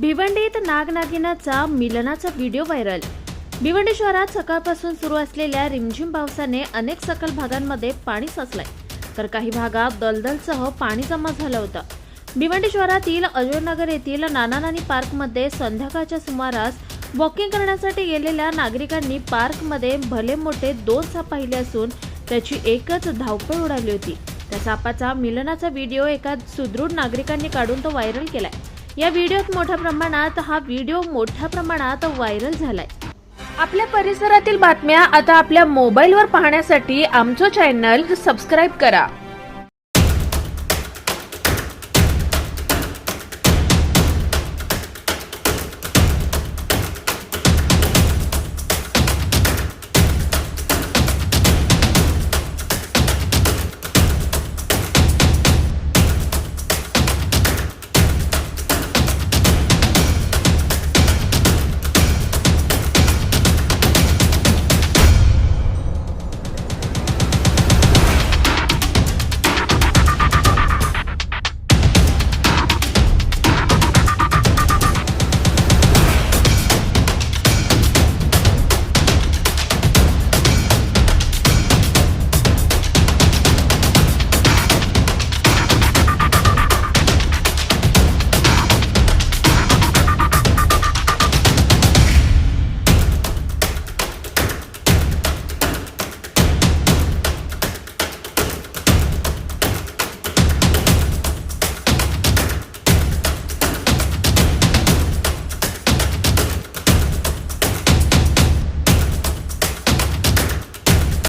भिवंडीत नागनागिनाचा मिलनाचा video viral. Bhiwandi शहरात सकाळपासून सुरू असलेल्या रिमझिम पावसाने अनेक सखल भागांमध्ये पाणी साचलंय. तर काही भागात दलदलसह पाणी जमा झालं होतं. भिवंडी शहरातील अजयनगर येथील नाना नानी पार्कमध्ये संध्याकाळच्या सुमारास वॉकिंग करण्यासाठी गेलेल्या नागरिकांनी पार्कमध्ये भले मोठे दोन साप पाहिले असून त्याची एकच धावपळ उडाली होती. त्या सापाचा मिलनाचा व्हिडिओ एका सुदृढ नागरिकांनी काढून तो व्हायरल केलाय. या व्हिडिओत मोठ्या प्रमाणात हा व्हिडिओ मोठ्या प्रमाणात व्हायरल झालाय. आपल्या परिसरातील बातम्या आता आपल्या मोबाईलवर पाहण्यासाठी आमचं चॅनल सबस्क्राईब करा.